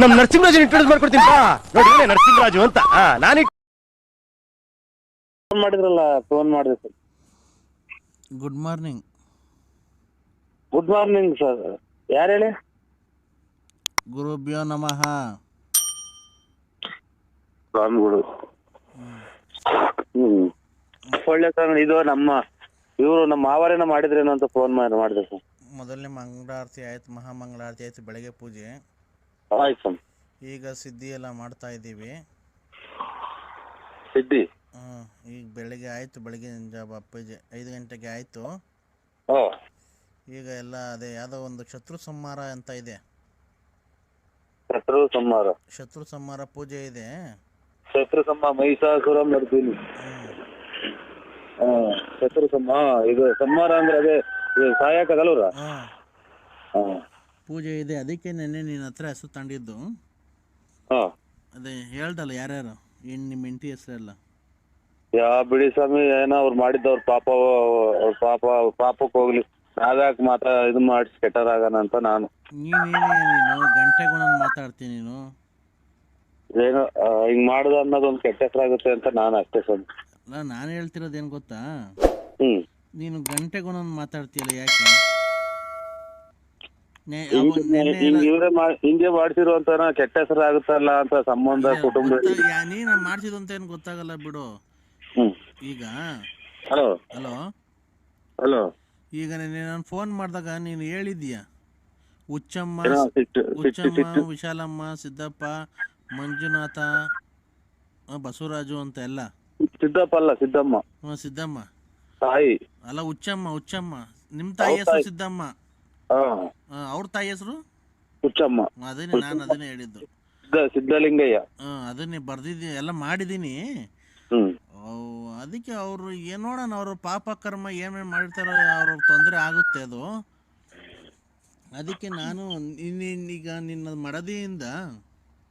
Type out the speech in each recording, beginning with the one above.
ನಮ್ ನರಸಿಂಹರಾಜ್ ಇಂಟ್ರೊಡ್ಯೂಸ್ ಮಾಡ್ಕೊಡ್ತೀನಿ ಬಾ. ನೋಡಿ ಇವನೇ ನರಸಿಂಹರಾಜು ಅಂತ. ಆ, ನಾನು ಫೋನ್ ಮಾಡಿದ್ರಲ್ಲ ಫೋನ್ ಮಾಡಿದೆ sir good morning good morning sir ಯಾರು ಹೇಳಿ? ಗುರುಭ್ಯೋ ನಮಃ. ಸ್ವಾಮಿಗಳು. ಹ್ಮ್. ಒಳ್ಳೆ ಸರ್ ಇದು ನಮ್ಮ ಇವರು ನಮ್ಮ ಮಾವರೇನ ಮಾಡಿದ್ರೇನೋ ಅಂತ ಫೋನ್ ಮಾಡಿ ಮಾಡಿದೆ ಸರ್ ಮೊದಲನೇ ಮಂಗಳಾರತಿ ಆಯ್ತು ಮಹಾಮಂಗಳಾರತಿ ಆಯ್ತು ಬೆಳಗ್ಗೆ ಪೂಜೆ. ಆಯ್ತು. ಈಗ ಸಿದ್ಧಿ ಎಲ್ಲ ಮಾಡ್ತಾ ಇದ್ದೀವಿ. ಸಿದ್ದಿ ಹ್ಮ್, ಈಗ ಬೆಳಿಗ್ಗೆ ಆಯಿತು ಬೆಳಿಗ್ಗೆ ಜಾಬ್ ಅಪ್ಪಾಜಿ ಐದು ಗಂಟೆಗೆ ಆಯಿತು. ಈಗ ಎಲ್ಲ ಅದೇ ಯಾವುದೋ ಒಂದು ಶತ್ರು ಸಂಹಾರ ಅಂತ ಇದೆ. ಶತ್ರು ಸಂಹಾರ. ಶತ್ರು ಸಂಹಾರ ಪೂಜೆ ಇದೆ. ಶತ್ರು ಸಂಹಾರ ಮಹಿಷಾಸುರ ಮರ್ದಿನಿ. ಹಾ ಶತ್ರು ಸಂಹಾರ ಇದು ಸಂಹಾರ ಅಂದ್ರೆ ಅದೇ ಇದು ಸಾಯಕದಲ್ವ್ರ ಹಾಂ ಹಾ. ಪೂಜೆ ಇದೆ. ಅದಕ್ಕೆ ನೆನ್ನೆ ನಿನ್ನ ಹತ್ರ ಹೆಸರು ತಂದಿದ್ದು. ಹಾ. ಅದೇ ಹೇಳ್ದಲ್ಲ ಯಾರ್ಯಾರು? ಏನು ನಿಮ್ಮ ಹೆಂಡತಿ ಹೆಸರೆಲ್ಲ? ಯಾ ಬಿಡಿ ಸ್ವಾಮಿ ಏನೋ ಅವ್ರು ಮಾಡಿದ್ದವ್ರ ಪಾಪ ಅವ್ರ ಪಾಪ ಅವ್ರ ಪಾಪಕ್ಕೆ ಹೋಗ್ಲಿ. ನಾವ್ಯಾಕೆ ಮಾತ್ರ ಇದು ಮಾಡಿಸಿ ಕೆಟ್ಟರಾಗಣ ಅಂತ ನಾನು. ನೀನೇನೇ ನೀನು ನಾನು ಮಾತಾಡ್ತೀನಿ ನೀನು. ಏನೋ ಆ, ಹಿಂಗ್ ಮಾಡುದ ಅನ್ನೋದೊಂದು ಕೆಟ್ಟ ಹೆಸರಾಗುತ್ತೆ ಅಂತ ನಾನು ಅಷ್ಟೇ ಸ್ವಾಮಿ. ಅಲ್ಲ ನಾನು ಹೇಳ್ತಿರೋದು ಏನು ಗೊತ್ತಾ? ಹ್ಮ್. ನೀನು ಗಂಟೆಗೊಂದೊಂದು ಮಾತಾಡ್ತೀಯಲ್ಲ ಯಾಕೆ? ಹಿಂಗ್ ಮಾಡ್ಸಿರುವಂತ ಕೆಟ್ಟ ಹೆಸರಾಗುತ್ತಲ್ಲ ಅಂತ ಸಂಬಂಧ ಕುಟುಂಬ ನೀನ್ ಅಂತ ಏನು ಗೊತ್ತಾಗಲ್ಲ ಬಿಡು. ಈಗ ಹಲೋ. ಹಲೋ. ಹಲೋ. ಈಗ ನಾನು ಫೋನ್ ಮಾಡಿದಾಗ ನೀನು ಹೇಳಿದ್ಯ ಉಚ್ಚಮ್ಮ ಹುಚ್ಚಮ್ಮ ವಿಶಾಲಮ್ಮ ಸಿದ್ದಪ್ಪ ಮಂಜುನಾಥ ಬಸವರಾಜು ಅಂತ ಎಲ್ಲ. ಸಿದ್ದಪ್ಪ ಅಲ್ಲ ಸಿದ್ದಮ್ಮ. ಸಿದ್ದಮ್ಮ. ತಾಯಿ. ಅಲ್ಲ ಉಚ್ಚಮ್ಮ ಉಚ್ಚಮ್ಮ ನಿಮ್ ತಾಯಿ ಹೆಸರು ಸಿದ್ದಮ್ಮ. ಅವ್ರ ತಾಯಿ ಹೆಸರು? ಹುಚ್ಚಮ್ಮ. ಅದನ್ನೇ ನಾನು ಅದನ್ನೇ ಹೇಳಿದ್ದು. ಆ, ಅದನ್ನೇ ಬರ್ದಿದ್ದೀನಿ ಎಲ್ಲ ಮಾಡಿದ್ದೀನಿ. ಅದಕ್ಕೆ ಅವರು ಏನು ನೋಡೋಣ ಅವರು ಪಾಪ ಕರ್ಮ ಏನೇನು ಮಾಡಿರ್ತಾರೋ ಅವ್ರ ತೊಂದರೆ ಆಗುತ್ತೆ ಅದು. ಅದಕ್ಕೆ ನಾನು ಈಗ ನಿನ್ನ ಮಡದಿಯಿಂದ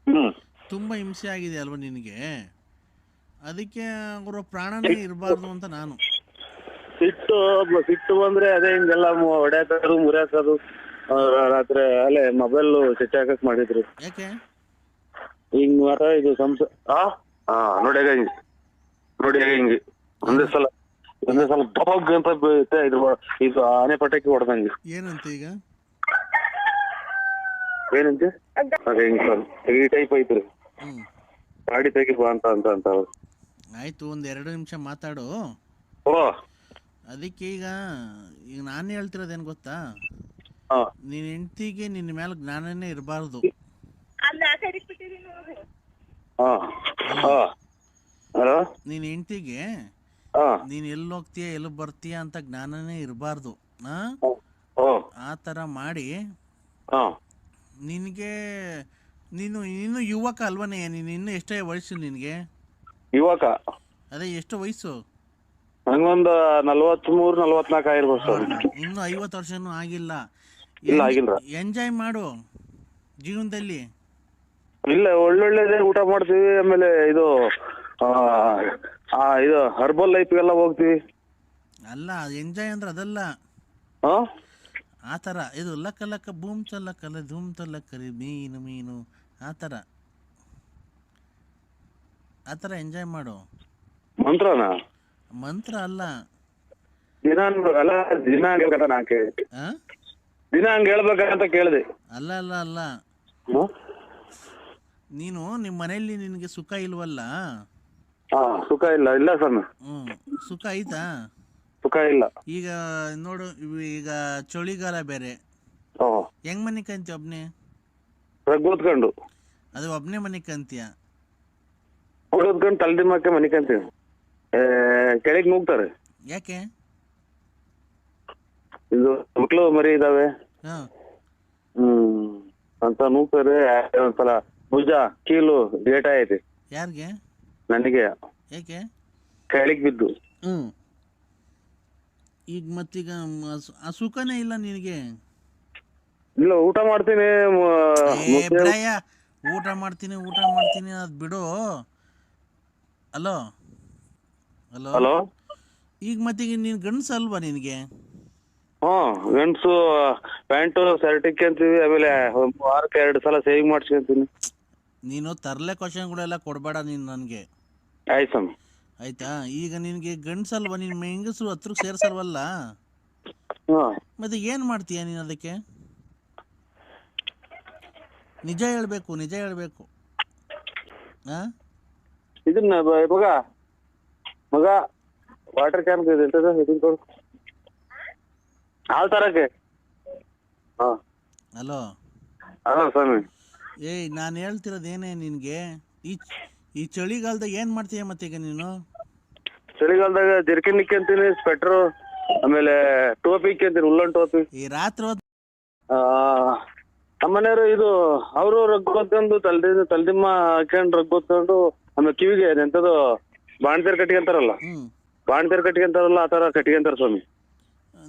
ತುಂಬಾ ತುಂಬ ಹಿಂಸೆ ಆಗಿದೆ ಅಲ್ವಾ ನಿನಗೆ? ಅದಕ್ಕೆ ಅವರ ಪ್ರಾಣನೇ ಇರಬಾರ್ದು ಅಂತ ನಾನು. ಸಿಟ್ಟು ಸಿಟ್ಟು ಬಂದ್ರೆ ಅದೇ ಹಿಂಗೆಲ್ಲ ಮು- ಮುರಿಯಾಕೋದು. ರಾತ್ರಿ ಅಲ್ಲೇ ಮೊಬೈಲ್ ಹಾಕಕ್ ಮಾಡಿದ್ರು. ಯಾಕೆ? ಹಿಂಗ್ ಮಾತ್ರ ಇದು ಸಂಸ ಆ? ಹಾ ನೋಡಿ ಹಿಂಗ್ ನೋಡಿ ಹಿಂಗ್ ಒಂದೇ ಸಲ ಒಂದೇ ಸಲ ಬಗ್ ಅಂತ ಬೀಳುತ್ತೆ, ಇದು ಇದು ಆನೆ ಪಟಾಕಿ ಹೊಡೆದಂಗೆ. ಏನಂತ ಈಗ? ಏನಂತೆ? ಅದೇ ಹಿಂಗ್ ಸರ್ ಈ ಟೈಪ್ ಐತ್ರಿ. ಗಾಡಿ ತೆಗಿ ಬಾ ಅಂತ ಅಂತ ಅಂತ. ಅವ್ರು. ಆಯಿತು ಒಂದು ಎರಡು ನಿಮಿಷ ಮಾತಾಡು. ಓ. ಅದಕ್ಕೆ ಈಗ ಈಗ ನಾನು ಹೇಳ್ತಿರೋದೇನು ಗೊತ್ತಾ? ಹಾ. ನಿನ್ನ ಹೆಂಡತಿಗೆ ನಿನ್ನ ಮೇಲೆ ಜ್ಞಾನನೇ ಇರಬಾರ್ದು. ಹಾ ಹಾ. ಹಲೋ? ನಿನ್ನ ಹೆಂಡತಿಗೆ ಹಾ. ನೀನು ಎಲ್ಲಿ ಹೋಗ್ತೀಯ ಎಲ್ಲಿ ಬರ್ತೀಯ ಅಂತ ಜ್ಞಾನನೇ ಇರಬಾರ್ದು. ಹಾ? ಓ ಆ ಥರ ಮಾಡಿ ಹಾ. ನಿನಗೆ ನೀನು ಇನ್ನು ಯುವಕ ಅಲ್ವನೇ? ನೀನು ಇನ್ನೂ ಎಷ್ಟೇ ವಯಸ್ಸು ನಿನಗೆ? ಯುವಕ? ಅದೇ ಎಷ್ಟು ವಯಸ್ಸು? ನಂಗೊಂದು ನಲ್ವತ್ಮೂರು ನಲ್ವತ್ನಾಲ್ಕು ಆಗಿರ್ಬೋದು ಸರ್. ಇನ್ನು ಐವತ್ತು ವರ್ಷನೂ ಆಗಿಲ್ಲ. ಇಲ್ಲ ಆಗಿಲ್ಲ ಎಂಜಾಯ್ ಮಾಡು ಜೀವನದಲ್ಲಿ. ಇಲ್ಲ ಒಳ್ಳೊಳ್ಳೆದೇ ಊಟ ಮಾಡ್ತೀವಿ ಆಮೇಲೆ ಇದು ಆ, ಆ, ಇದು ಹರ್ಬಲ್ ಲೈಫ್ಗೆಲ್ಲ ಹೋಗ್ತೀವಿ. ಅಲ್ಲ ಎಂಜಾಯ್ ಅಂದ್ರೆ ಅದಲ್ಲ. ಹಾ ಆ ಥರ ಇದು ಲಕ್ಕ ಲಕ್ಕ ಬೂಮ್ ಚಲ್ಲಕ್ಕಲ್ಲ ಧೂಮ್ ಚಲ್ಲಕ್ಕರಿ ಮೀನು ಮೀನು ಆ ಥರ. ಆ ಥರ ಎಂಜಾಯ್ ಮಾಡು. ಮಂತ್ರನ? ಮಂತ್ರ ಅಲ್ಲ. ದಿನ ಅಲ್ಲ ಹೇಳ್ಬೇಕಂತ ನಾ ಕೇಳಿದೆ ಆ? ಹೇಳ್ಬೇಕಂತ ಕೇಳಿದೆ. ಅಲ್ಲ ಅಲ್ಲ ಅಲ್ಲ. ನೀನು ನಿಮ್ಮ ಮನೆಯಲ್ಲಿ ನಿನಗೆ ಸುಖ ಇಲ್ವಲ್ಲ? ಹಾ ಸುಖ ಇಲ್ಲ ಇಲ್ಲ ಸರ್ ಹ್ಞೂ ಸುಖ ಐತಾ ಸುಖ ಇಲ್ಲ. ಈಗ ನೋಡು ಇವ್- ಈಗ ಚಳಿಗಾಲ ಬೇರೆ. ಓ ಹೆಂಗ್ ಮನೆ ಕಂತೀಯ ಒಬ್ನೇ? ಕೂತ್ಕೊಂಡು ಅದು ಒಬ್ನೇ ಮನೆ ಕಂತೀಯ? ಕೂತ್ಕೊಂಡು ತಲೆ ದಿಮ್ಮಕ್ಕೆ ಮನಿಕಂತೀವಿ ಕೆಳಗೆ ನುಗ್ತಾರೆ. ಯಾಕೆ? ಇದು ಮಕ್ಕಳು ಮರಿ ಇದಾವೆ. ಹಾಂ. ಹ್ಮ್. ಅಂತ ನೂಗ್ತಾರೆ ಒಂದ್ಸಲ ಭುಜ ಕೀಲು ಡೇಟ್ ಐತಿ. ಯಾರಿಗೆ? ನನಗೆ. ಯಾಕೆ? ಕೆಳಗ್ ಬಿದ್ದು. ಹ್ಮ್. ಈಗ ಮತ್ತೀಗ ಮ- ಆ ಸುಖನೇ ಇಲ್ಲ ನಿನಗೆ? ಇಲ್ಲ ಊಟ ಮಾಡ್ತೀನಿ ಮ- ಏ ಮುದ್ದೆ- ಬಿಡಯ್ಯ. ಊಟ ಮಾಡ್ತೀನಿ ಊಟ ಮಾಡ್ತೀನಿ ಅದು ಬಿಡು. ಹಲೋ ಹಲೋ ಹಲೋ ಈಗ ಮತ್ತೀಗ ನೀನು ಗಂಡಸ ಅಲ್ವಾ ನಿನಗೆ? ಹ್ಮ್ ಗಂಡ್ಸು ಪ್ಯಾಂಟು ಶರ್ಟ್ ಇಕ್ಕಂತೀವಿ ಆಮೇಲೆ ಒಂದ್ ವಾರಕ್ಕೆ ಎರಡು ಸಲ ಸೇವಿಂಗ್ ಮಾಡ್ಸ್ಕೊಂತೀನಿ. ನೀನು ತರಲೆ ಕ್ವಶನ್ಗಳೆಲ್ಲ ಕೊಡಬೇಡ ನೀನು ನನಗೆ. ಆಯ್ತು ಸ್ವಾಮಿ. ಆಯ್ತಾ? ಈಗ ನಿನಗೆ ಗಂಡಸಲ್ವಾ ನಿನ್ನ ಹೆಂಗಸರು ಹತ್ರ ಸೇರ್ಸಲ್ವಲ್ಲ? ಹ್ಮ್ ಮತ್ತೆ ಏನು ಮಾಡ್ತೀಯ ನೀನು ಅದಕ್ಕೆ? ನಿಜ ಹೇಳಬೇಕು ನಿಜ ಹೇಳಬೇಕು. ಹಾಂ ಇದನ್ನ ಬ- ಮಗ ವಾಟರ್ ಕ್ಯಾನ್ ಇದೆ ಹಾಲ್ ತರಕ್ಕೆ ಹಾ. ಹಲೋ ಅಲ್ಲ ಸ್ವಾಮಿ ಏಯ್ ನಾನು ಹೇಳ್ತಿರೋದು ಏನೇ ನಿನಗೆ? ಈ ಈ ಚಳಿಗಾಲದಾಗ ಏನು ಮಾಡ್ತೀಯ ಮತ್ತೆ ಈಗ ನೀನು? ಚಳಿಗಾಲದಾಗ ಜರ್ಕಿನ್ ನಿಕ್ಕಂತೀನಿ ಸ್ವೆಟ್ರು ಆಮೇಲೆ ಟೋಪಿ ಇಕ್ಕಂತೀನಿ ಉಲ್ಲನ್ ಟೋಪಿ. ಈ ರಾತ್ರಿ ಹೊತ್ತು ಆ, ನಮ್ಮನೆಯವರು ಇದು ಅವರು ರಗ್ ಹೊತ್ಕೊಂಡು ತಲ್ದಿ ತಲ್ದಿಮ್ಮ ಹಾಕೊಂಡು ರಗ್ ಹೊತ್ಕೊಂಡು ಆಮೇಲೆ ಕಿವಿಗೆ ಎಂತದು ಬಾಣ್ತೀರ್ ಅಂತಾರಲ್ಲ. ಬಾಣ್ತೇರ್ ಕಟ್ಟಿಗೆ ಅಂತಾರಲ್ಲ ಆ ತರ ಅಂತಾರ ಸ್ವಾಮಿ.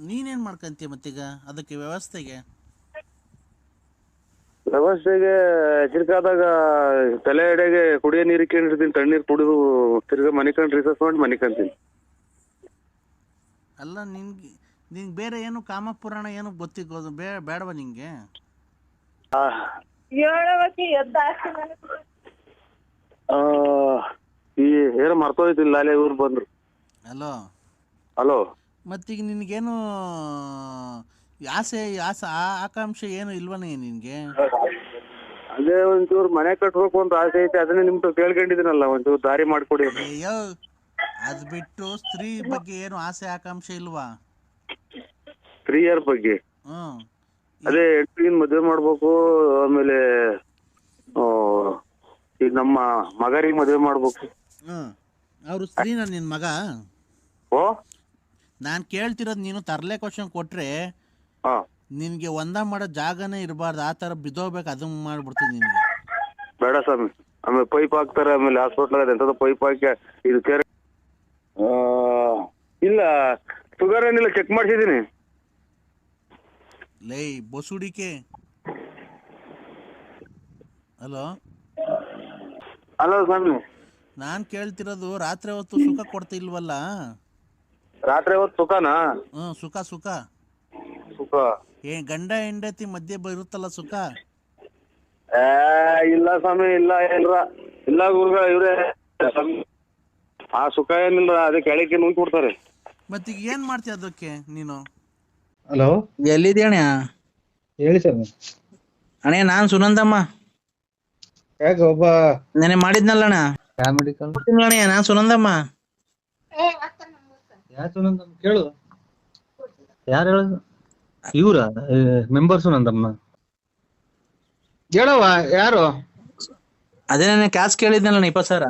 ನೀನೇನ್ ಮಾಡ್ಕಂತೀಯ ಮತ್ತೀಗ? ಅದಕ್ಕೆ ವ್ಯವಸ್ಥೆಗೆ? ವ್ಯವಸ್ಥೆಗೆ ಚಿರ್ಕಾದಾಗ ತಲೆ ಎಡೆಗೆ ಕುಡಿಯೋ ನೀರು ಕೇಳಿರ್ತೀನಿ ತಣ್ಣೀರ್ ಕುಡಿದು ತಿರ್ಗಾ ಮನಿಕಂಡ್ ರಿಸರ್ಚ್ ಮಾಡಿ ಮನಿಕಂತೀನಿ ಅಲ್ಲ ನಿನ್ಗೆ ನಿನ್ಗೆ ಬೇರೆ ಏನು ಕಾಮಪುರಾಣ ಏನು ಗೊತ್ತಿಗೋದು ಬೇ ಬೇಡವಾ ನಿಂಗೆ? ಆ, ಈ ಏನೋ ಮರ್ತೋಯ್ತಿಲ್ಲ ಅಲ್ಲೇ ಇವ್ರು ಬಂದ್ರು. ಹಲೋ ಹಲೋ ಮತ್ತೀಗ ನಿನಗೇನು ಆಸೆ ಆಸೆ ಆ ಆಕಾಂಕ್ಷೆ ಏನು ಇಲ್ವನೇ ನಿನಗೆ? ಅದೇ ಒಂಚೂರು ಮನೆ ಕಟ್ಬೇಕು ಅಂತ ಆಸೆ ಐತೆ ಅದನ್ನೇ ನಿಮ್ದು ಕೇಳ್ಕೊಂಡಿದ್ದೀನಲ್ಲ ಒಂಚೂರು ದಾರಿ ಮಾಡ್ಕೊಡಿ. ಅಂತ. ಅಯ್ಯೋ ಅದು ಬಿಟ್ಟು ಸ್ತ್ರೀ ಬಗ್ಗೆ ಏನು ಆಸೆ ಆಕಾಂಕ್ಷೆ ಇಲ್ವಾ? ಸ್ತ್ರೀಯರ ಬಗ್ಗೆ? ಹ್ಞೂ. ಅದೇ ಹೆಣ್ಣಿನ ಮದುವೆ ಮಾಡ್ಬೇಕು ಆಮೇಲೆ ಆ, ಈಗ ನಮ್ಮ ಮಗರಿಗೆ ಮದುವೆ ಮಾಡ್ಬೇಕು. ಅವರು ಸ್ತ್ರೀನ ನಿನ್ನ ಮಗ? ಓ? ನಾನು ಕೇಳ್ತಿರೋದು ನೀನು ತರಲೆ ಕ್ವಶನ್ ಕೊಟ್ರೆ ಹಾ. ನಿನಗೆ ಒಂದ ಮಾಡೋ ಜಾಗನೇ ಇರಬಾರ್ದು. ಆ ಥರ ಬಿದ್ದೋಗ್ಬೇಕು ಅದನ್ನ ಮಾಡ್ಬಿಡ್ತೀನಿ ನಿನಗೆ. ಬೇಡ ಸ್ವಾಮಿ. ಆಮೇಲೆ ಪೈಪ್ ಹಾಕ್ತಾರೆ ಆಮೇಲೆ ಹಾಸ್ಪಿಟ್ಲ್ ಎಂತದ ಪೈಪ್ ಹಾಕಿ ಇದು ಕೇರ್ ಆ, ಇಲ್ಲ ಶುಗರ್ ಏನಿಲ್ಲ ಚೆಕ್ ಮಾಡಿಸಿದೀನಿ ಲೈ ಬಸುಡಿಕೆ. ಹಲೋ ಹಲೋ ಸ್ವಾಮಿ. ನಾನು ಕೇಳ್ತಿರೋದು ರಾತ್ರಿ ಹೊತ್ತು ಸುಖ ಕೊಡ್ತಿಲ್ವಲ್ಲ? ರಾತ್ರಿ ಹೊತ್ತು ಸುಖನಾ? ಹ್ಮ್ ಸುಖ ಸುಖ. ಸುಖ. ಏ ಗಂಡ ಹೆಂಡತಿ ಮಧ್ಯೆ ಬರುತ್ತಲ್ಲ ಸುಖ? ಏ ಇಲ್ಲ ಸ್ವಾಮಿ ಇಲ್ಲ ಏನ್ರ. ಇಲ್ಲ ಗುರುಗಳ ಇವ್ರೆ. ಆ ಸುಖ ಏನಿಲ್ಲ ಅದಕ್ಕೆ ಕೆಳಕ್ಕೆ ನುಂಗ್ ಕೊಡ್ತಾರೆ. ಮತ್ತೀಗ ಏನ್ ಮಾಡ್ತೀಯ ಅದಕ್ಕೆ ನೀನು? ಹಲೋ? ಎಲ್ಲಿದ್ದಿ ಅಣ್ಣ ಹೇಳಿ ಸರ್ ಅಣ್ಣ ನಾನ್ ಸುನಂದಮ್ಮ. ಯಾಕೆ ಒಬ್ಬ ನೆನೆ ಮಾಡಿದ್ನಲ್ಲ ಅಣ್ಣ ಯಾವ ಮೆಡಿಕಲ್ ಅಣ್ಣ ನಾನು ಸುನಂದಮ್ಮ. ಯಾರು ಸುನಂದಮ್ಮ? ಕೇಳು. ಯಾರು ಹೇಳು ಇವ್ರ? ಮೆಂಬರ್ ಸುನಂದಮ್ಮ. ಹೇಳವ್ವ ಯಾರು? ಅದೇ ಕ್ಯಾಶ್ ಕೇಳಿದ್ನಲ್ಲ ಇಪ್ಪತ್ತು ಸಾವಿರ.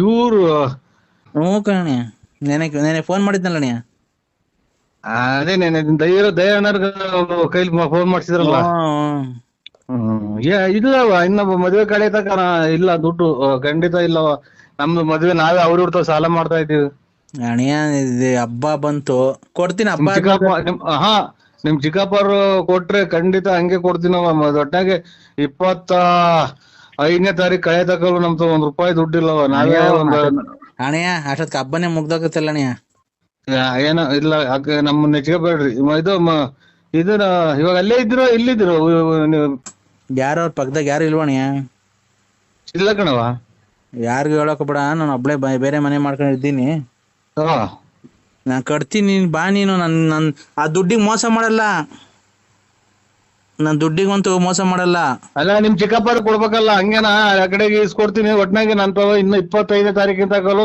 ಇವ್ರು. ಹ್ಞೂ ಕಣ ನೆನೆ ನೆನೆ ಫೋನ್ ಮಾಡಿದ್ನಲ್ಲ ಅಣ್ಣ ಅದೇ ನೆನೆ ದಯ ದಯಾನರ್ಗ ಕೈಲಿ ಫೋನ್ ಮಾಡ್ಸಿದ್ರಲ್ಲ. ಏ- ಇಲ್ಲವ ಇನ್ನೊಬ್ಬ ಮದುವೆ ಕಡೆ ತಕ ಇಲ್ಲ ದುಡ್ಡು ಆ, ಖಂಡಿತ ಇಲ್ಲವ. ನಮ್ದು ಮದುವೆ ನಾವೇ ಅವ್ರ ಇವ್ರ ತಾವ್ ಸಾಲ ಮಾಡ್ತಾ ಇದೀವಿ ಅಣ್ಣ ಇದು ಹಬ್ಬ ಬಂತು. ಕೊಡ್ತೀನಿ ನಿಮ್ ಹಬ್ಬ ಚಿಕ್ಕಪ್ಪ ನಿಮ್ ಹಾ ನಿಮ್ ಚಿಕ್ಕಪ್ಪರು ಕೊಟ್ರೆ ಖಂಡಿತ ಹಂಗೆ ಕೊಡ್ತೀನವ ದೊಡ್ಡಾಗೆ ಇಪ್ಪತ್ತ ಐದನೇ ತಾರೀಕು ಕಳೆ ತಕಲು ನಮ್ದು ಒಂದ್ ರೂಪಾಯಿ ದುಡ್ಡಿಲ್ಲವ. ನಾವೇ ಒಂದು ಅಣ್ಣ ಅಷ್ಟೊತ್ತಿಗೆ ಹಬ್ಬನೇ ಮುಗ್ದೋಗತ್ತಲ್ಲ ಅಣ್ಣ. ಏನ ಇಲ್ಲ ನಮ್ಮ ನಮ್ಮನ್ನ ನೆಚ್ಕೋಬೇಡ್ರಿ ಇದು ಮ- ಇದನ್ನ ಇವಾಗ ಅಲ್ಲೇ ಇದ್ರು ಇಲ್ಲಿದ್ರು ಯಾರು ಅವ್ರ ಪಕ್ಕದಾಗ ಯಾರು ಇಲ್ವಣ್ಣ ಇಲ್ಲ ಕಣವ ಯಾರಿಗೂ ಹೇಳಕ್ ಬೇಡ ನಾನು ಒಬ್ಳೆ ಬೇರೆ ಮನೆ ಮಾಡ್ಕೊಂಡಿದ್ದೀನಿ ನಾನ್ ಕಟ್ತೀನಿ ನೀನ್ ಬಾ ನೀನು ನನ್ ನನ್ ಆ ದುಡ್ಡಿಗೆ ಮೋಸ ಮಾಡಲ್ಲ. ನಾನ್ ದುಡ್ಡಿಗಂತೂ ಮೋಸ ಮಾಡಲ್ಲ. ಅಲ್ಲ ನಿಮ್ ಚಿಕ್ಕಪ್ಪರು ಕೊಡ್ಬೇಕಲ್ಲ ಹಂಗೇನ? ಆ ಕಡೆಗೆ ಇಸ್ಕೊಡ್ತೀನಿ ಒಟ್ನಾಗೆ ನನ್ ತಾವ ಇನ್ನು ಇಪ್ಪತ್ತೈದನೇ ತಾರೀಕಿನ ತಗೊಳ್ಳು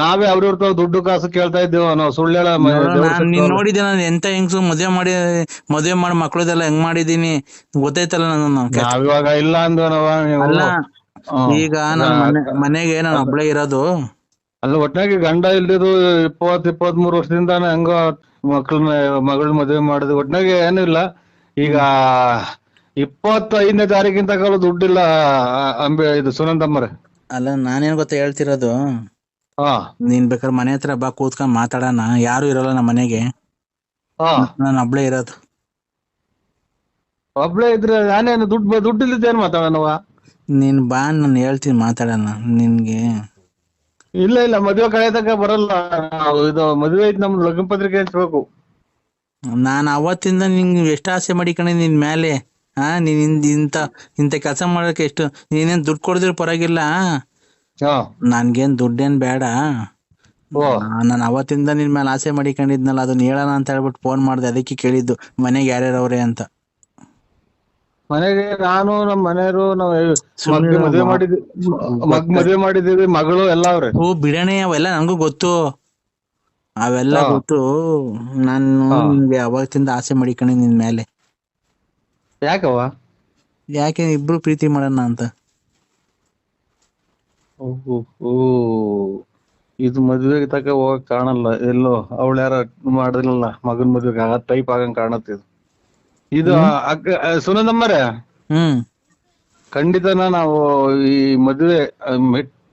ನಾವೇ ಅವ್ರಿವ್ರ ತಾವ ದುಡ್ಡು ಕಾಸು ಕೇಳ್ತಾ ಇದ್ದೇವ ನಾವು ಸುಳ್ಳು ಹೇಳ ನಾನ್ ನೀನ್. ನೋಡಿದ್ದೆ ನಾನು ಎಂತ ಹೆಂಗ್ಸು ಮದ್ವೆ ಮಾಡಿ ಮದ್ವೆ ಮಾಡಿ ಮಕ್ಳದೆಲ್ಲ ಹೆಂಗ್ ಮಾಡಿದೀನಿ ಗೊತ್ತೈತಲ್ಲ ನಾನು ಇವಾಗ ಇಲ್ಲ ನೀವು. ಅಲ್ಲ ಈಗ ನನ್ ಮನೆ ಮನೆಗೆ ನಾನು ಒಬ್ಳೆ ಇರೋದು. ಅಲ್ಲ ಒಟ್ನಾಗೆ ಗಂಡ ಇಲ್ದಿದ್ದು ಇಪ್ಪತ್ ಇಪ್ಪತ್ ಮೂರ್ ವರ್ಷದಿಂದ ಹೆಂಗೋ ಮಕ್ಳನ್ನ ಮಗಳ ಮದ್ವೆ ಮಾಡಿದ್ವಿ ಒಟ್ನಾಗೆ ಏನಿಲ್ಲ. ಇಲ್ಲ ಈಗ ಇಪ್ಪತ್ತೈದನೇ ತಾರೀಕಿನ ತಗೊಳ್ಳೋ ದುಡ್ಡಿಲ್ಲ ಇಲ್ಲ ಅಂಬೆ ಇದು ಸುನಂದಮ್ಮರ ಅಲ್ಲ ನಾನೇನ್ ಗೊತ್ತಾ ಹೇಳ್ತಿರೋದು? ಹಾ. ನೀನ್ ಬೇಕಾದ್ರೆ ಮನೆ ಹತ್ರ ಬಾ ಕೂತ್ಕೊಂಡ್ ಮಾತಾಡೋಣ. ಯಾರು ಇರಲ್ಲ ನಮ್ಮ ಮನೆಗೆ. ಹಾ. ನಾನು ಒಬ್ಳೆ ಇರೋದು. ಒಬ್ಳೆ ಇದ್ರೆ ನಾನೇನು ದುಡ್ಡು ದುಡ್ಡು ಇಲ್ಲದ ಏನ್ ಮಾತಾಡೋಣವ ನೀನ್ ಬಾ ನಾನು ಹೇಳ್ತೀನಿ ಮಾತಾಡೋಣ ನಿನ್ಗೆ. ಇಲ್ಲ ಇಲ್ಲ ಮದುವೆ ಕಳೆ ತನಕ ಬರಲ್ಲ. ನಾವು ಇದು ಮದುವೆ ಐತಿ ನಮ್ದು ಲಗ್ನ ಪತ್ರಿಕೆ ಹಂಚ್ಬೇಕು. ನಾನು ಅವತ್ತಿಂದ ನಿಂಗೆ ಎಷ್ಟು ಆಸೆ ಮಾಡಿಕಣೆ ನಿನ್ ಮೇಲೆ ಹಾ ನೀನ್ ಇಂದ್- ಇಂತ ಇಂಥ ಕೆಲಸ ಮಾಡಕ್ಕೆ ಎಷ್ಟು ನೀನೇನ್ ದುಡ್ಡು ಕೊಡಿದ್ರೆ ಪರವಾಗಿಲ್ಲ ಹಾ. ನನ್ಗೇನ್ ದುಡ್ಡೇನ್ ಬೇಡ. ಓ. ನಾನು ಅವತ್ತಿಂದ ನಿನ್ ಮೇಲೆ ಆಸೆ ಮಾಡಿಕೊಂಡಿದ್ನಲ್ಲ ಅದನ್ನ ಹೇಳೋಣ ಅಂತ ಹೇಳ್ಬಿಟ್ಟು ಫೋನ್ ಮಾಡ್ದೆ ಅದಕ್ಕೆ ಕೇಳಿದ್ದು ಮನೆಗೆ ಯಾರ್ಯಾರವ್ರೆ ಅಂತ. ಮನೆಗೆ ನಾನು ನಮ್ಮ ಮನೆಯವರು ನಾವು ಮದುವೆ ಮಾಡಿದ್ವಿ ಮಗ್ ಮದುವೆ ಮಾಡಿದೀವಿ ಮಗಳು ಎಲ್ಲ ಅವ್ರೆ. ಓ ಬಿಡಣೆ ಅವೆಲ್ಲ ನನಗೂ ಗೊತ್ತು. ಅವೆಲ್ಲ ಹಾ. ಗೊತ್ತು ನಾನು ಹಾ. ಆಸೆ ಮಾಡಿಕೊಂಡೆ ನಿನ್ ಮೇಲೆ. ಯಾಕವ್ವ? ಯಾಕೆ ಇಬ್ರು ಪ್ರೀತಿ ಮಾಡೋಣ ಅಂತ. ಓಹೋ ಇದು ಮದ್ವೆಗೆ ತಕ ಹೋಗಕ್ ಕಾಣಲ್ಲ. ಎಲ್ಲೋ ಅವಳು ಯಾರ ಮಾಡಿಲ್ಲ ಮಗನ್ ಮದ್ವೆಗೆ ಆ ಟೈಪ್ ಆಗಂಗ್ ಕಾಣತ್ತೆ ಇದು. ಇದು ಅಕ್ಕ ಸುನಂದಮ್ಮರೇ? ಹ್ಮ್. ಖಂಡಿತನ ನಾವು ಈ ಮದ್ವೆ ಆ,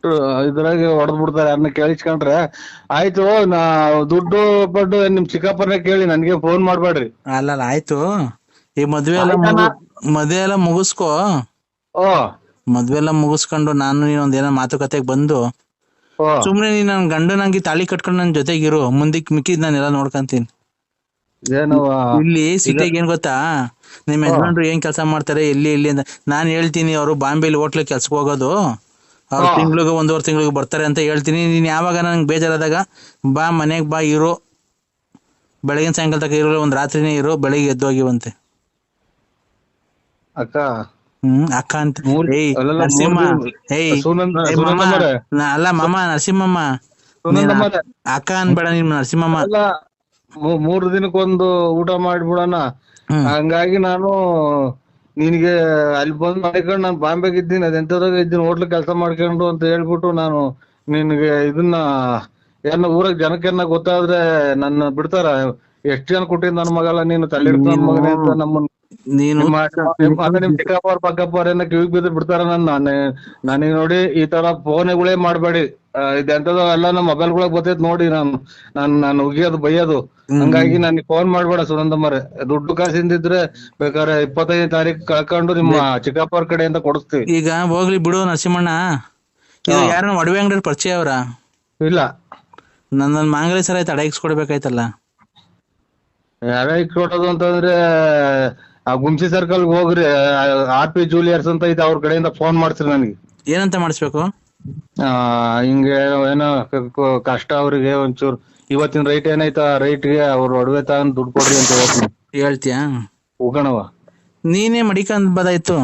ಮೆಟ್ಟು ಇದ್ರಾಗ ಹೊಡೆದ್ ಬಿಡ್ತಾರೆ. ಯಾರನ್ನ ಕೇಳಿಸ್ಕೊಂಡ್ರೆ ಆಯ್ತು ನಾ ದುಡ್ಡು ಪಡ್ಡು ನಿಮ್ ಚಿಕ್ಕಪ್ಪನ ಕೇಳಿ ನನ್ಗೆ ಫೋನ್ ಮಾಡ್ಬೇಡ್ರಿ. ಅಲ್ಲಲ್ಲ ಆಯ್ತು. ಈ ಮದ್ವೆ ಎಲ್ಲ. ಮುಗು- ಮದ್ವೆ ಎಲ್ಲ ಮುಗಿಸ್ಕೋ. ಓ. ಮದ್ವೆ ಎಲ್ಲ ಮುಗಿಸ್ಕೊಂಡು ನಾನು ನೀನು ಒಂದೇನೋ ಮಾತುಕತೆಗ್ ಬಂದು ಓ. ಸುಮ್ನೆ ನೀನ್ ನನ್ ಗಂಡನಂಗಿ ತಾಳಿ ಕಟ್ಕೊಂಡು ನನ್ ಜೊತೆಗಿರು ಮುಂದಿಕ್ ಮಿಕ್ಕಿದ್ ನಾನೆಲ್ಲ ನೋಡ್ಕಂತೀನಿ. ಏನವ್ವ? ಇಲ್ಲಿ ಸಿಟಿಗೆ ಏನ್ ಗೊತ್ತಾ? ನಿಮ್ ಯಜಮಾನ್ರು ಏನ್ ಕೆಲಸ ಮಾಡ್ತಾರೆ ಎಲ್ಲಿ ಎಲ್ಲಿ ಅಂತ. ನಾನ್ ಹೇಳ್ತೀನಿ ಅವರು ಬಾಂಬೆಲಿ ಹೋಟ್ಲ್ ಕೆಲ್ಸಕ್ಕೆ ಹೋಗೋದು. ಅವ್ರು. ತಿಂಗ್ಳಿಗೆ ಒಂದೂವರೆ ತಿಂಗಳಿಗೆ ಬರ್ತಾರೆ ಅಂತ ಹೇಳ್ತೀನಿ. ನೀನ್ ಯಾವಾಗ ನನಗೆ ಬೇಜಾರಾದಾಗ ಬಾ ಮನೆಗೆ ಬಾ ಇರು. ಬೆಳಗಿನ ಸಾಯಂಕಾಲ ತಕ ಇರೋ ಒಂದ್ ರಾತ್ರಿನೇ ಇರು ಬೆಳಿಗ್ಗೆ ಎದ್ದೋಗಿವಂತೆ ಅಕ್ಕ. ಹ್ಮ್ ಅಕ್ಕ ಅಂತ. ಏಯ್ ನರಸಿಂಹ. ಏಯ್ ಮಾಮ. ಅಲ್ಲ ಮಾಮ ನರಸಿಂಹಮ್ಮ. ಅಕ್ಕ ಅನ್ಬೇಡ ನಿಮ್ ನರಸಿಂಹಮ್ಮ. ಮೂರ್ ದಿನಕ್ಕೊಂದು ಊಟ ಮಾಡ್ಬಿಡೋಣ. ಹಂಗಾಗಿ ನಾನು ನಿನಗೆ ಅಲ್ಲಿ ಬಂದ್ ಮಾಡ್ಕೊಂಡು ನಾನು ಬಾಂಬೆಗೆ ಇದ್ದೀನಿ ಅದೆಂತದಾಗ ಇದ್ದೀನಿ ಹೋಟ್ಲ್ ಕೆಲಸ ಮಾಡ್ಕೊಂಡು ಅಂತ ಹೇಳ್ಬಿಟ್ಟು ನಾನು ನಿನಗೆ ಇದನ್ನ ಏನ ಊರಾಗ ಜನಕ್ಕೆನ್ನ ಗೊತ್ತಾದ್ರೆ ನನ್ನ ಬಿಡ್ತಾರ. ಎಷ್ಟ್ ಜನ ಕೊಟ್ಟಿದ್ ನನ್ನ ಮಗಲ್ಲ ನೀನು ತಲೆ ಮಗನೇ ಅಂತ ನಮ್ಮನ್ನ ನೀನು ಚಿಕ್ಕಪ್ಪವ್ರ ಪಕ್ಕಪ್ಪವ್ರ ಕಿವಿಗ್ ಬಿದ್ದು ಬಿಡ್ತಾರ ನನ್ನ ನಾನೇ ನನಗೆ ನೋಡಿ ಈ ತರ ಫೋನ್ಗಳೇ ಮಾಡ್ಬೇಡಿ. ಇದೆಂತದ ಎಲ್ಲ ನಮ್ಮ ಮೊಬೈಲ್ಗಳಾಗ ಬರ್ತೈತ್ ನೋಡಿ ನಾನು. ನಾನ್ ನಾನು ಉಗಿಯೋದು ಬೈಯೋದು. ಹಂಗಾಗಿ ನನಗೆ ಫೋನ್ ಮಾಡ್ಬೇಡ ಸುನಂದಮ್ಮರೆ. ದುಡ್ಡು ಕಾಸಿಂದಿದ್ರೆ ಬೇಕಾದ್ರೆ ಇಪ್ಪತ್ತೈದನೇ ತಾರೀಕು ಕಳ್ಕೊಂಡು ನಿಮ್ಮ ಚಿಕ್ಕಪ್ಪವ್ರ ಕಡೆಯಿಂದ ಕೊಡಿಸ್ತೀವಿ. ಈಗ ಹೋಗ್ಲಿ ಬಿಡು ನರಸಿಂಹಣ್ಣ. ಇದು ಯಾರನ್ನ ಒಡವೆ ಅಂಗಡಿ ಪರಿಚಯ ಅವ್ರ? ಇಲ್ಲ. ನನ್ನ ಮಾಂಗಲ್ಯ ಸರ ಆಯ್ತು ಅಡಗಿಸ್ಕೊಡ್ಬೇಕಾಯ್ತಲ್ಲ ಯಾರ ಕೊಡೋದು ಅಂತಂದ್ರೆ ಆ ಗುಮ್ಸಿ ಸರ್ಕಲ್ ಹೋಗ್ರಿ ಆರ್ ಪಿ ಜೂಲಿಯರ್ಸ್ ಅಂತ ಇದೆ ಅವ್ರ ಕಡೆಯಿಂದ ಫೋನ್ ಮಾಡ್ಸ್ರಿ ನನಗೆ. ಏನಂತ ಮಾಡಿಸ್ಬೇಕು? ಆ ಹಿಂಗೆ ಏನೋ ಕ- ಕ- ಕಷ್ಟ ಅವ್ರಿಗೆ ಒಂಚೂರು ಇವತ್ತಿನ ರೈಟ್ ಏನೈತ ರೈಟ್ಗೆ ಅವ್ರ ಒಡವೆ ತಗೊಂಡ್ ದುಡ್ಡು ಕೊಡ್ರಿ ಅಂತ ಹೇಳ್ತೀನಿ. ಹೇಳ್ತೀಯಾ? ಹೋಗೋಣವ ನೀನೇ ಮಡಿಕಂದ್ ಬದಾಯ್ತು.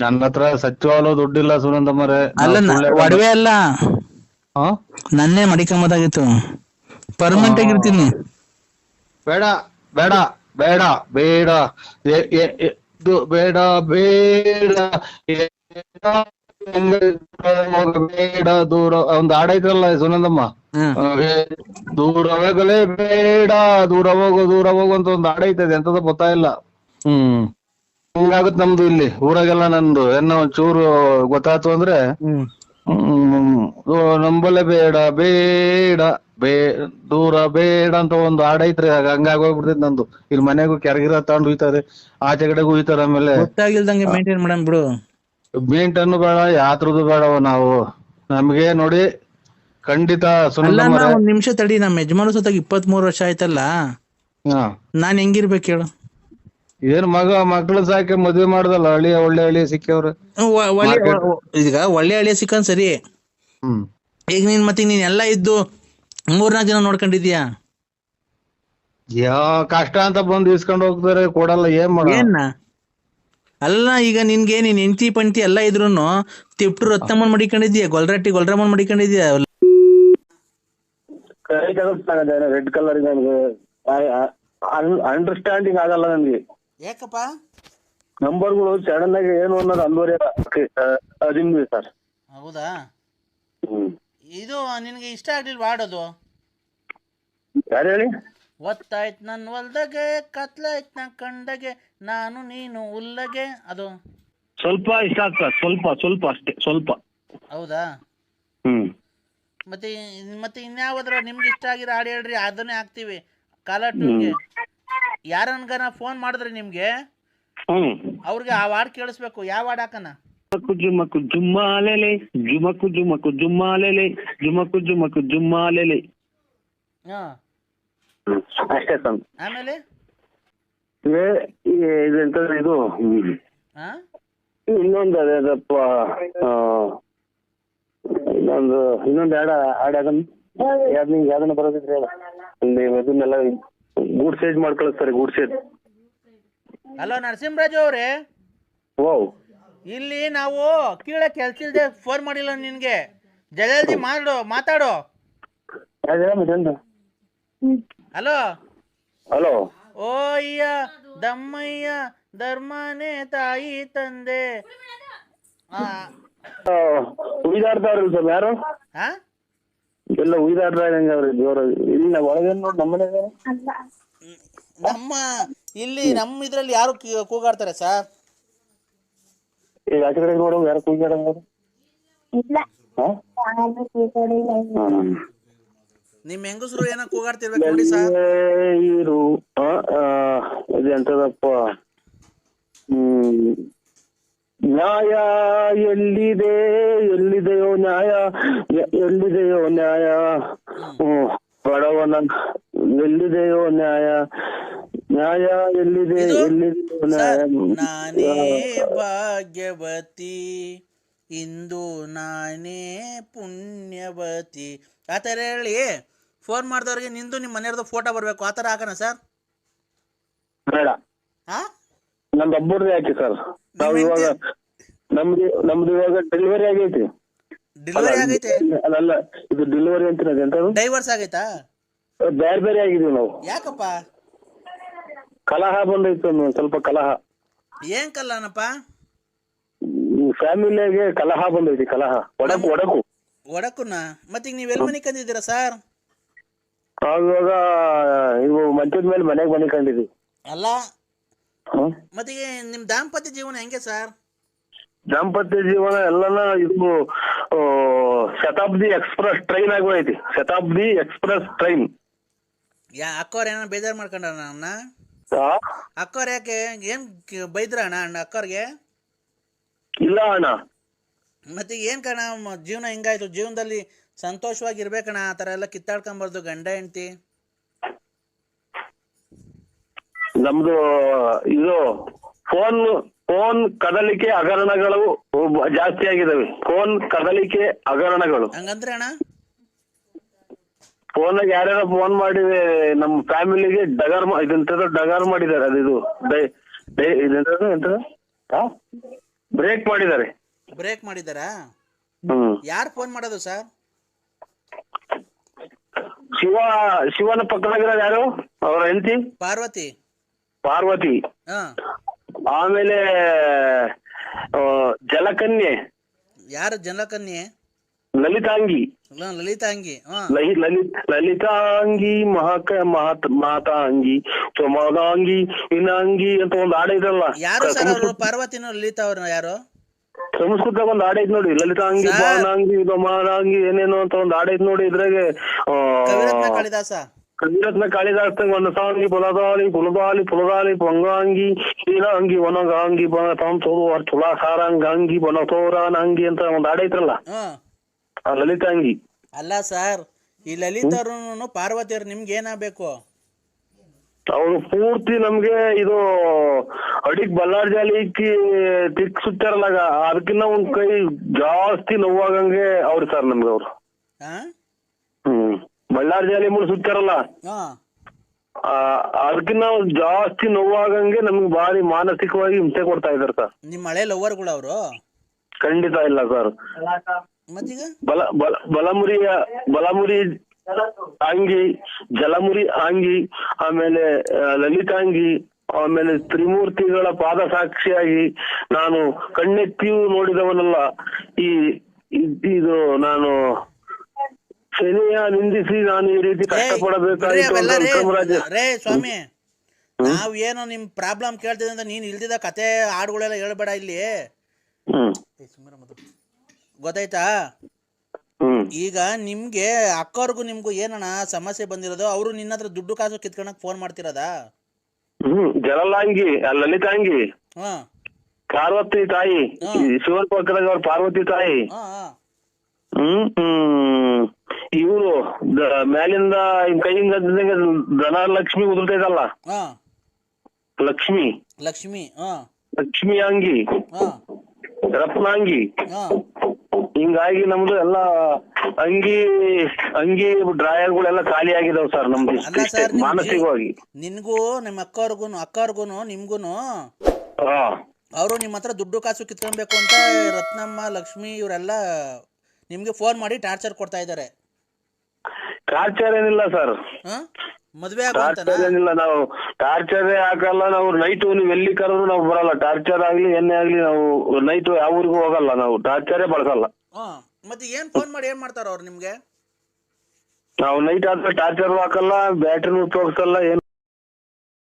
ನನ್ನ ಹತ್ರ ಸಚಿವಾಲಯ ದುಡ್ಡಿಲ್ಲ ಮರೆ ಅಲ್ಲ ನ- ಒಡವೆ ಅಲ್ಲ. ಹಾ ನನ್ನೇ ಮಡಿಕಂಬದಾಗಿತ್ತು. ಪರ್ಮನೆಂಟ್ ಆಗಿರ್ತೀನಿ. ಬೇಡ ಬೇಡ. ಬೇಡ ಬೇಡ ಬೇಡ ಬೇಡ ಬೇಡ ದೂರ ಒಂದು ಹಾಡ ಐತಲ್ಲ ಸುನಂದಮ್ಮ? ದೂರ ಹೋಗಲೇ ಬೇಡ ದೂರ ಹೋಗು ದೂರ ಹೋಗು ಅಂತ ಒಂದ್ ಹಾಡ್ ಐತದೆ ಎಂತದ ಗೊತ್ತಾಯಿಲ್ಲ ಹ್ಮ್. ಹಿಂಗಾಗುತ್ತೆ ನಮ್ದು ಇಲ್ಲಿ? ಊರಾಗೆಲ್ಲ ನಂದು ಏನೋ ಒಂಚೂರು ಗೊತ್ತಾಯ್ತು ಅಂದ್ರೆ ಹ್ಮ್ ನಂಬಲೆ ಬೇಡ ಬೇಡ ಬೇ ದೂರ ಬೇಡ ಅಂತ ಒಂದು ಹಾಡ್ ಐತ್ರಿ ಆಗ ಹಂಗಾಗಿ ಹೋಗ್ಬಿಡ್ತೈತಿ ನಂದು. ಇಲ್ಲಿ ಮನೆಗೂ ಕೆರಗಿರ ತಗೊಂಡ್ ಹುಯ್ತಾರೆ ಆಚೆ ಕಡೆಗೂ ಹುಯ್ತಾರೆ ಆಮೇಲೆ. ಗೊತ್ತಾಗಿಲ್ದಂಗೆ ಮೇಂಟೈನ್ ಮಾಡಮ್ ಬಿಡು. ಮೇಂಟನ್ನು ಬೇಡ ಯಾತ್ರದ್ದು ಬೇಡವ ನಾವು. ನಮ್ಗೆ ನೋಡಿ ಖಂಡಿತ ಅಲ್ಲ ಸುನಂದಮ್ಮರೆ ನಾ ಒಂದ್ ನಿಮಿಷ ತಡಿ ನಮ್ಮ ಯಜಮಾನ ಸತ್ತಾಗ ಇಪ್ಪತ್ತ್ ಮೂರು ವರ್ಷ ಆಯ್ತಲ್ಲ. ಹಾ. ನಾನ್ ಹೆಂಗಿರ್ಬೇಕು ಹೇಳು. ಏನ್ ಮಗ ಮಕ್ಳು ಸಾಕಿ ಮದ್ವೆ ಮಾಡ್ದಲ್ಲ ಹಳ್ಳಿ ಒಳ್ಳೆ ಹಳ್ಳಿ ಸಿಕ್ಕವ್ರ ಒ- ಒಳ್ಳೆ ಈಗ ಒಳ್ಳೆ ಹಳ್ಳಿ ಸಿಕ್ಕನ್ ಸರಿ. ಹ್ಮ್. ಈಗ ನೀನ್ ಮತ್ತೆ ನೀನ್ ಎಲ್ಲ ಇದ್ದು ಮೂರ್ನಾಲ್ಕು ಜನ ನೋಡ್ಕೊಂಡಿದ್ಯಾ ಯಾ ಕಷ್ಟ ಅಂತ ಬಂದು ಇಸ್ಕೊಂಡ್ ಹೋಗ್ತಾರೆ ಕೊಡಲ್ಲ ಏನ್ ಮಾಡ ಏನ್ನ ಅಲ್ಲ ಈಗ ನಿನ್ಗೆ ನೀನ್ ಹೆಂಡತಿ ಪಂಟಿ ಎಲ್ಲ ಇದ್ರೂನು ತಿಪ್ಟು ರತ್ನಮ್ಮನ್ ಮಡಿಕೊಂಡಿದ್ಯಾ ಗೊಲ್ರಟ್ಟಿ ಗೊಲ್ರಮ್ಮನ್ ಮಡಿಕೊಂಡಿದ್ಯಾ ಕೈ ರೆಡ್ ಕಲರ್ ನನಗೆ ಅಂಡರ್ಸ್ಟ್ಯಾಂಡಿಂಗ್ ಆಗಲ್ಲ ನನಗೆ. ಯಾಕಪ್ಪ? ನಂಬರ್ಗಳು ಸಡನ್ ಆಗಿ ಏನು ಅನ್ನೋದು ಅಲ್ವರಿ ಅದಿನ್ವಿ ಸರ್. ಹೌದಾ? ಹ್ಮ್. ಇದು ನಿನಗೆ ಇಷ್ಟ ಆಗ್ಲಿಲ್ವಾ ಆಡೋದು? ಯಾರು ಹೇಳಿ? ಒತ್ತಾಯ್ತ್ ನನ್ನ ಹೊಲ್ದಾಗೆ ಕತ್ಲಾಯ್ತು ನನ್ನ ಕಂಡಗೆ ನಾನು ನೀನು ಉಲ್ಲಗೆ ಅದು? ಸ್ವಲ್ಪ ಇಷ್ಟ ಆಗ್ತದೆ ಸ್ವಲ್ಪ ಸ್ವಲ್ಪ ಅಷ್ಟೇ ಸ್ವಲ್ಪ. ಹೌದಾ? ಹ್ಮ್. ಮತ್ತೆ ಮತ್ತೆ ಇನ್ಯಾವ್ದ್ರ ನಿಮ್ಗೆ ಇಷ್ಟ ಆಗಿರೋ ಹಾಡು ಹೇಳ್ರಿ ಅದನ್ನೇ ಹಾಕ್ತೀವಿ. ಕಾಲರ್ ಟ್ಯೂನ್ಗೆ ಯಾರನ್ಗಾರ ಫೋನ್ ಮಾಡಿದ್ರೆ ನಿಮ್ಗೆ? ಹ್ಮ್. ಅವ್ರಿಗೆ ಆ ವಾರ್ಡ್ ಕೇಳಿಸ್ಬೇಕು. ಯಾವ ವಾರ್ಡ್ ಹಾಕನ? ಜುಮಕು ಜುಮಕು ಜುಮ್ಮಾಲೆಲೆ. ಜುಮಕು ಜುಮಕು ಜುಮ್ಮಾಲೆಲೆ. ಜುಮಕು ಜುಮಕು ಜುಮ್ಮಾಲೆಲೆ. ಹಾ. ಅಷ್ಟೇ ಸರ್ ಆಮೇಲೆ? ಇದೆಂತ ಇದು. ಹಾ? ಇನ್ನೊಂದು ಅದೇದಪ್ಪ ಆ, ಇನ್ನೊಂದು ಇನ್ನೊಂದು ಹಾಡ ಹಾಡು ಯಾವ್ದು ಯಾವ್ದನ್ನ ಬರೋದಿದ್ರೆ ಹೇಳ. ಇದನ್ನೆಲ್ಲ ಗೂಡ್ ಸೇಜ್ ಮಾಡಿ ಕಳಿಸ್ತಾರೆ ಗೂಡ್ ಸೇಜ್ ಹಲೋ ನರಸಿಂಹರಾಜು ಅವ್ರೆ. ಓ ಇಲ್ಲಿ ನಾವು ಕೀಳ ಕೆಲ್ಸ ಇಲ್ದೆ ಫೋನ್ ಮಾಡಿಲ್ಲ ನಿನ್ಗೆ. ಜಲ್ದಿ ಮಾಡು ಮಾತಾಡು. ಹಲೋ. ಹಲೋ. ಓ ಅಯ್ಯ ದಮ್ಮಯ್ಯ ಧರ್ಮನೇ ತಾಯಿ ತಂದೆ. ಆ, ಯಾರು? ಆ? ಎಲ್ಲ ಉಯ್ದಾಡ್ತಾ ಇದಂಗೆ ಅವ್ರಿ ಜೋರ. ಇಲ್ಲ ಒಳಗೆ ನೋಡಿ ನಮ್ಮನೆ ನಮ್ಮ ಇಲ್ಲಿ ನಮ್ಮ ಇದ್ರಲ್ಲಿ ಯಾರು ಕಿ- ಕೂಗಾಡ್ತಾರೆ ಸರ್? ಈಗ ಆಚೆ ಕಡೆ ನೋಡೋ ಯಾರು ಕುಯ್ದಾಡಂಗ ಇಲ್ಲ. ಹಾ? ಇನ್ನು. ನಿಮ್ ಹೆಂಗಸರು ಏನೋ ಕೂಗಾಡ್ತಿರ್ಬೇಕು ನೋಡಿ ಸರ್. ಇರು ಆ, ಆ, ಇದು ಎಂತದಪ್ಪ? ಹ್ಮ್. ನ್ಯಾಯ ಎಲ್ಲಿದೆ? ಎಲ್ಲಿದೆಯೋ ನ್ಯಾಯ ಎಲ್ಲಿದೆಯೋ ನ್ಯಾಯ? ಹ್ಮ್ ಬಡವನ ಎಲ್ಲಿದೆಯೋ ನ್ಯಾಯ? ನ್ಯಾಯ ಎಲ್ಲಿದೆ? ಎಲ್ಲಿದೆಯೋ ನ್ಯಾಯ? ನಾನೇ ಭಾಗ್ಯವತಿ ಇಂದು ನಾನೇ ಪುಣ್ಯವತಿ. ಆ ಥರ ಹೇಳಿ ಫೋನ್ ಮಾಡಿದವ್ರಿಗೆ ನಿಂದು ನಿಮ್ಮ ಮನೆಯವ್ರದ್ದು ಫೋಟೋ ಬರಬೇಕು. ಆ ಥರ ಹಾಕೋಣ ಸರ್? ಬೇಡ. ಹಾ ನಮ್ದು ಒಬ್ಬರದೇ ಹಾಕಿ ಸರ್. ನಾವು ಇವಾಗ ನಮ್ದು ನಮ್ದು ಇವಾಗ ಡೆಲಿವರಿ ಆಗೈತಿ. ಡೆಲಿವರಿ ಆಗೈತೆ? ಅಲ್ಲ ಇದು ಡೆಲಿವರಿ ಅಂತ ಡೈವರ್ಸ್ ಆಗೈತಾ? ಬೇರೆ ಬೇರೆ ಆಗಿದೀವಿ ನಾವು. ಯಾಕಪ್ಪ? ಕಲಹ ಬಂದೈತೆ ಒಂದು ಸ್ವಲ್ಪ ಕಲಹ. ಏನ್ ಕಲಹನಪ್ಪ? ಫ್ಯಾಮಿಲಿಯಾಗೆ ಕಲಹ ಬಂದೈತಿ ಕಲಹ. ಒಡಕು ಒಡಕು. ಒಡಕುನ? ಮತ್ತೀಗ ನೀವು ಎಲ್ಲಿ ಮನೆ ಕಂದಿದ್ದೀರಾ ಸರ್? ಆವಾಗ ಇವು ಮಂಚದ ಮೇಲೆ ಮನೆಗೆ ಮನೆ ಕಂಡಿದ್ವಿ ಅಲ್ಲ? ಮತ್ತೆ ನಿಮ್ ದಾಂಪತ್ಯ ಜೀವನ ಹೆಂಗೆ ಸರ್? ದಾಂಪತ್ಯ ಜೀವನ ಎಲ್ಲಾನ ಇದು Shatabdi express train ಆಗೋಯ್ತಿ. Shatabdi express train. ಯಾ ಅಕ್ಕವ್ರ ಏನೋ ಬೇಜಾರ್ ಮಾಡ್ಕೊಂಡ ನನ್ನ ಅಕ್ಕವ್ರ ಯಾಕೆ? ಏನ್ ಬೈದ್ರ ಅಣ್ಣ ಅಣ್ಣ ಅಕ್ಕವ್ರಿಗೆ ಇಲ್ಲ ಅಣ್ಣ. ಮತ್ತೆ ಏನ್ ಕಣ ಜೀವನ ಹಿಂಗಾಯ್ತು. ಜೀವನದಲ್ಲಿ ಸಂತೋಷವಾಗಿ ಇರ್ಬೇಕಣ್ಣ ಆ ಥರ ಎಲ್ಲ ಕಿತ್ತಾಡ್ಕೊಂಬಾರ್ದು ಗಂಡ ಹೆಂಡ್ತಿ. ನಮ್ದು ಇದು ಫೋನ್ ಫೋನ್ ಕದಲಿಕೆ ಹಗರಣಗಳು ಜಾಸ್ತಿ ಆಗಿದಾವೆ. ಫೋನ್ ಕದಲಿಕೆ ಹಗರಣಗಳು. ಹಂಗಂದ್ರೆ ಅಣ್ಣ? ಫೋನ್ ಯಾರ್ಯಾರ ಫೋನ್ ಮಾಡಿದೆ ನಮ್ಮ ಫ್ಯಾಮಿಲಿಗೆ ಡಗರ್ ಮಾ- ಇದೆಂತದ ಡಗರ್ ಮಾಡಿದ್ದಾರೆ ಅದು ಇದು. ಡೈ- ಡೈ- ಇದೆಂತದು ಎಂತದು ಬ್ರೇಕ್ ಮಾಡಿದ್ದಾರೆ. ಬ್ರೇಕ್ ಮಾಡಿದಾರಾ ಹ್ಮ್. ಯಾರು ಫೋನ್ ಮಾಡೋದು ಸರ್ ಶಿವ ಶಿವನ ಪಕ್ಕದಾಗಿರೋದು ಯಾರು? ಅವರ ಹೆಂಡತಿ? ಪಾರ್ವತಿ. ಪಾರ್ವತಿ. ಆಮೇಲೆ ಜಲಕನ್ಯೆ ಯಾರು ಜಲಕನ್ಯೆ ಲಲಿತಾಂಗಿ. ಲ- ಲಲಿತಾಂಗಿ. ಹಾ. ಲಹಿ ಲಲಿತ್ ಲಲಿತಾಂಗಿ ಮಹಾಕ ಮಹಾತ್ ಮಾತಾಂಗಿ ಸೋಮಾಂಗಿ ಇನಾಂಗಿ ಅಂತ ಒಂದು ಹಾಡ ಇದಲ್ಲ. ಯಾರು ಸರ್ ಅವರು? ಲಲಿತಾ ಅವ್ರನ್ನ ಯಾರು? ಸಂಸ್ಕೃತ ಒಂದು ಹಾಡ ಐತ್ ನೋಡಿ. ಲಲಿತಾಂಗಿ. ಬಾಣಾಂಗಿ ಮಾನಾಂಗಿ ಏನೇನೋ ಅಂತ ಒಂದು ಹಾಡ ಐತ್ ನೋಡಿ ಇದ್ರಾಗೆ ಆ, ಕವಿರತ್ನ ಕಾಳಿದಾಸ. ಕವಿರತ್ನ ಕಾಳಿದಾಸ್ತ ವನಸಾಂಗಿ ಸಾಂಗಿ ಪುಲದಾಲಿ ಪುಲದಾಲಿ ಪುಲದಾಲಿ ಪೊಂಗಾಂಗಿ ಶೀಲಾಂಗಿ ವನಗಾಂಗಿ ಬನ ಸೋರು ತುಲಾಸಾರಂಗಾಂಗಿ ಬನ ಸೋರಾನಂಗಿ ಅಂತ ಒಂದು ಹಾಡ ಐತ್ರಲ್ಲ? ಆ ಲಲಿತಾಂಗಿ. ಅಲ್ಲ ಸರ್ ಈ ಲಲಿತರು ಪಾರ್ವತಿಯರ್ ಪಾರ್ವತಿ ನಿಮ್ಗೆ ಏನಾಗಬೇಕು? ಅವ್ರು ಪೂರ್ತಿ ನಮ್ಗೆ ಇದು ಅಡಿಗ್ ಬಲ್ಲಾರ್ ಇಕ್ಕಿ ತಿಕ್ ಸುತ್ತಾರಲ್ಲ ಅದಕ್ಕಿಂತ ಒಂದ್ ಕೈ ಜಾಸ್ತಿ ನೋವಾಗಂಗೆ ಅವ್ರು ಸರ್ ನಮ್ಗೆ ಅವ್ರು. ಬಳ್ಳಾರಿ ಜಾಲಿ ಮೂಲ ಸುತ್ತಾರಲ್ಲ ಹಾ. ಆ, ಒಂದ್ ಜಾಸ್ತಿ ನೋವಾಗಂಗೆ ನಮ್ಗೆ ಭಾರಿ ಮಾನಸಿಕವಾಗಿ ಹಿಂಸೆ ಕೊಡ್ತಾ ಇದಾರೆ ಸರ್. ನಿಮ್ಮ ಹಳೆ ಲವರ್ಗಳು ಅವರು? ಖಂಡಿತ ಇಲ್ಲ ಸರ್. ಮತ್ತೀಗ? ಬಲ ಬಲ ಬಲಮುರಿಯ ಬಲಮುರಿ ಅಂಗಿ ಜಲಮುರಿ ಅಂಗಿ ಆಮೇಲೆ ಆ, ಲಲಿತಾಂಗಿ ಆಮೇಲೆ ತ್ರಿಮೂರ್ತಿಗಳ ಪಾದ ಸಾಕ್ಷಿಯಾಗಿ ನಾನು ಕಣ್ಣೆತ್ತಿಯೂ ನೋಡಿದವನಲ್ಲ ಈ ಇದ್- ಇದು ನಾನು ಶನಿಯ ನಿಂದಿಸಿ ನಾನು ಈ ರೀತಿ ಕಷ್ಟಪಡಬೇಕಾಗಿತ್ತು ರೇ ಸ್ವಾಮಿ ನಾವ್ ಏನೋ ನಿಮ್ ಪ್ರಾಬ್ಲಮ್ ಕೇಳ್ತಿದ್ದೆ ಅಂತ ನೀನ್ ಇಲ್ದಿದ ಕತೆ ಹಾಡುಗಳೆಲ್ಲ ಹೇಳ್ಬೇಡ ಇಲ್ಲಿ. ಗೊತ್ತಾಯ್ತಾ? ಈಗ ನಿಮ್ಗೆ ಅಕ್ಕವ್ರಿಗೂ ನಿಮ್ಗೂ ಏನಣ್ಣ ಸಮಸ್ಯೆ ಬಂದಿರೋದು? ಅವರು ನಿನ್ನ ಹತ್ರ ದುಡ್ಡು ಕಾಸು ಕಿತ್ಕೊಳಕ್ ಫೋನ್ ಮಾಡ್ತಿರೋದಾ? ಜಲಲಾಂಗಿ ಲಲಿತಾಂಗಿ ಹಾ. ಪಾರ್ವತಿ ತಾಯಿ ಶಿವನ್ ಪಕ್ಕದಾಗ ಅವ್ರ ಪಾರ್ವತಿ ತಾಯಿ. ಹ್ಮ್. ಇವ್ರು ದ- ಮ್ಯಾಲಿಂದ ಕೈಯಿಂದ ಧನಲಕ್ಷ್ಮಿ ಧನ ಲಕ್ಷ್ಮಿ ಉದುರ್ತೈತಲ್ಲ ಲಕ್ಷ್ಮಿ. ಲಕ್ಷ್ಮಿ ಹಾ. ಲಕ್ಷ್ಮಿ ಅಂಗಿ. ರತ್ನಾಂಗಿ. ಹಿಂಗಾಗಿ ನಮ್ದು ಎಲ್ಲ ಅಂಗಿ ಅಂಗಿ ಡ್ರಾಯರ್ಗಳೆಲ್ಲ ಖಾಲಿ ಆಗಿದಾವ್ ಸರ್ ನಮ್ದು ಮಾನಸಿಕವಾಗಿ. ನಿನ್ಗೂ ನಿಮ್ಮ ಅಕ್ಕವ್ರಿಗೂ ಅಕ್ಕವ್ರಿಗೂ ನಿಮ್ಗೂನು ಅವರು ನಿಮ್ಮ ಹತ್ರ ದುಡ್ಡು ಕಾಸು ಕಿತ್ಕೊಬೇಕು ಅಂತ ರತ್ನಮ್ಮ ಲಕ್ಷ್ಮಿ ಇವರೆಲ್ಲ ನಿಮ್ಗೆ ಫೋನ್ ಮಾಡಿ ಟಾರ್ಚರ್ ಕೊಡ್ತಾ ಇದ್ದಾರೆ. ಟಾರ್ಚರ್ ಏನಿಲ್ಲ ಸರ್ ಹಾ? ಮದ್ವೆ ಟಾರ್ಚರ್ ಏನಿಲ್ಲ ನಾವು. ಟಾರ್ಚರ್ ಹಾಕಲ್ಲ ನಾವು ನೈಟ್ ನೀವು ಎಲ್ಲಿ ಕರೆದ್ರು ನಾವು ಬರಲ್ಲ. ಟಾರ್ಚರ್ ಆಗ್ಲಿ ಎಣ್ಣೆ ಆಗ್ಲಿ ನಾವು ನೈಟ್ ಯಾವ ಊರಿಗೂ ಹೋಗಲ್ಲ ನಾವು. ಟಾರ್ಚರೇ ಬಳಸಲ್ಲ. ಹಾ ಮತ್ತೆ ಏನ್ ಫೋನ್ ಮಾಡಿ ಏನ್ ಮಾಡ್ತಾರ ಅವ್ರು ನಿಮ್ಗೆ? ನಾವು ನೈಟ್ ಆದ್ರೆ ಟಾರ್ಚರ್ ಹಾಕಲ್ಲ ಬ್ಯಾಟ್ರಿನೂ ಉಪಯೋಗಿಸಲ್ಲ ಏನು